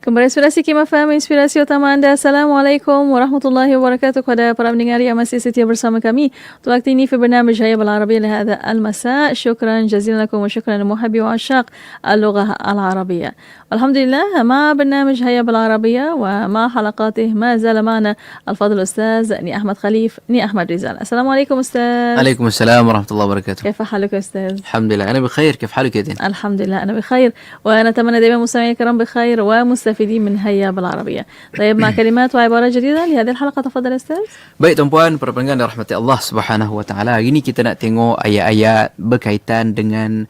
Kembali inspirasi Kima Faham, inspirasi utama anda. Assalamualaikum warahmatullahi wabarakatuh kepada para pendengar yang masih setia bersama kami. Untuk waktu ini, في برنامج هيا بالعربية لهذا المساء. شكرا جزيلا لكم وشكرا لمحبي وعشاق اللغة العربية. الحمد لله مع برنامج هيا بالعربية ومع حلقاته ما زال معنا الفاضل الأستاذ ني أحمد خليف ني أحمد رزال. السلام عليكم أستاذ. عليكم السلام ورحمة الله وبركاته. كيف حالك أستاذ؟ الحمد لله أنا بخير كيف حالك يا دين؟ الحمد لله أنا بخير ونتمنى دائما مستمعينا الكرام بخير ومستفيدين من هيا بالعربية. طيب مع كلمات وعبارات جديدة لهذه الحلقة تفضل أستاذ. Baik tuan-puan, para pendengar dan rahmati Allah Subhanahu wa taala. Hari ini kita nak tengok ayat-ayat berkaitan dengan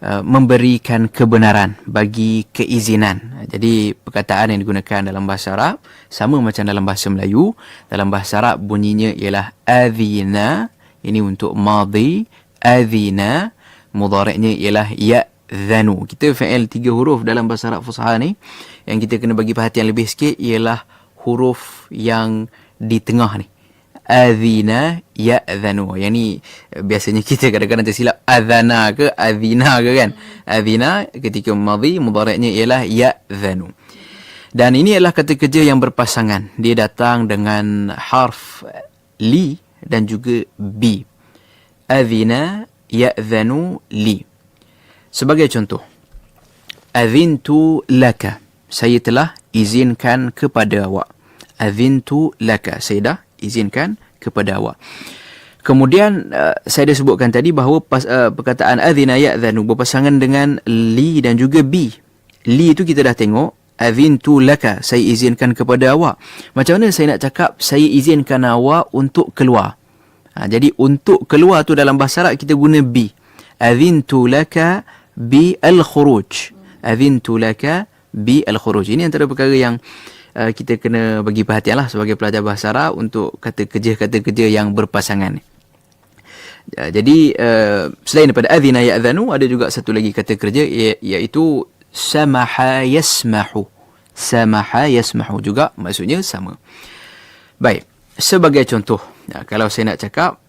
uh, memberikan kebenaran bagi keizinan. Jadi perkataan yang digunakan dalam bahasa Arab sama macam dalam bahasa Melayu. Dalam bahasa Arab bunyinya ialah adzina. Ini untuk madhi. Adzina. Mudhari'nya ialah ya'dhanu. Kita fa'il tiga huruf dalam bahasa Arab Fusha ni. Yang kita kena bagi perhatian lebih sikit ialah huruf yang di tengah ni adhina ya'dhanu. Yang ni biasanya kita kadang-kadang tersilap adhana ke adhina ke kan. Adhina ketika madhi mudhari'nya ialah ya'dhanu. Dan ini adalah kata kerja yang berpasangan. Dia datang dengan harf li dan juga bi. Adhina ya'dhanu li. Sebagai contoh. Adhintu laka. Saya telah izinkan kepada awak. Adhintu laka. Saya dah izinkan kepada awak. Kemudian uh, saya dah sebutkan tadi bahawa pas, uh, perkataan adzina ya'dhanu berpasangan dengan li dan juga bi. Li itu kita dah tengok adzintu laka saya izinkan kepada awak. Macam mana saya nak cakap saya izinkan awak untuk keluar? Ha, jadi untuk keluar tu dalam bahasa Arab kita guna bi. Adzintu laka Adzintu laka bi al-khuruj. Ini antara perkara yang uh, kita kena bagi perhatian lah sebagai pelajar bahasa Arab untuk kata kerja-kata kerja yang berpasangan. Uh, jadi uh, selain daripada adzina ya'dhanu ada juga satu lagi kata kerja iaitu samaha yasmahu. Samaha yasmahu juga maksudnya sama. Baik, sebagai contoh, ya, kalau saya nak cakap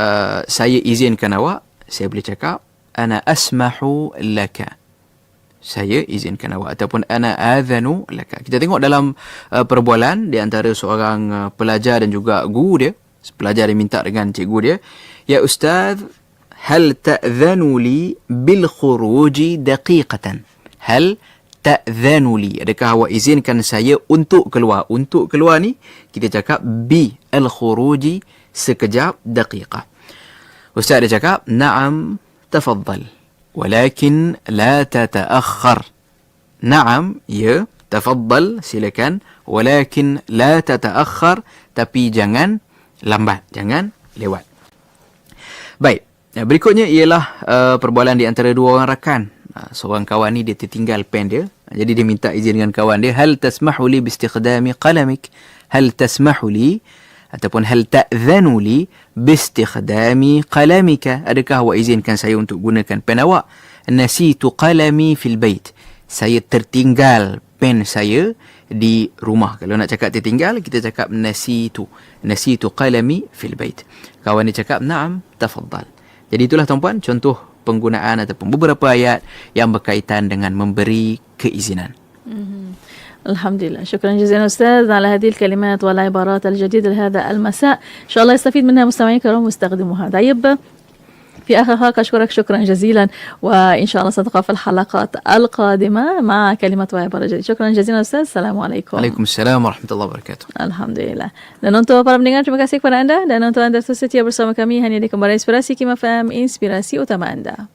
uh, saya izinkan awak, saya boleh cakap ana asmahu laka saya izinkan awak ataupun ana adzanu laka. Kita tengok dalam uh, perbualan di antara seorang uh, pelajar dan juga guru dia, pelajar yang minta dengan cikgu dia, "Ya ustaz, hal ta'dhanu li bil khuruji daqiqatan?" Hal ta'dhanu li? Adakah awak izinkan saya untuk keluar? Untuk keluar ni kita cakap bi al khuruji sekejap daqiqah. Ustaz dia cakap, "Na'am, tafaddal." ولكن لا تتأخر نعم يا تفضل silakan ولكن لا تتأخر tapi jangan lambat jangan lewat baik berikutnya ialah uh, perbualan di antara dua orang rakan uh, seorang kawan ni dia tertinggal pen dia jadi dia minta izin dengan kawan dia hal tasmahu li bi istikhdami qalamik hal tasmahu li ataupun hal ta'dhanu li bistikhdami qalamika? Adakah awak izinkan saya untuk gunakan pen awak? Nasitu qalami fil bait. Saya tertinggal pen saya di rumah. Kalau nak cakap tertinggal kita cakap nasitu. Nasitu qalami fil bait. Kawan dia cakap na'am tafaddal. Jadi itulah tuan-puan contoh penggunaan ataupun beberapa ayat yang berkaitan dengan memberi keizinan. الحمد لله. شكرا جزيلا أستاذ على هذه الكلمات والعبارات الجديدة لهذا المساء. إن شاء الله يستفيد منها مستمعين الكرام واستخدموها طيب في آخر حلقة أشكرك شكرا جزيلا وإن شاء الله سنلقى في الحلقات القادمة مع كلمة وعبارة جديدة. شكرا جزيلا أستاذ السلام عليكم. عليكم السلام ورحمة الله وبركاته. الحمد لله. dan untuk para pendengar terima kasih kepada anda dan untuk anda terus setia bersama kami hanya di kembali inspirasi Kim FM inspirasi utama anda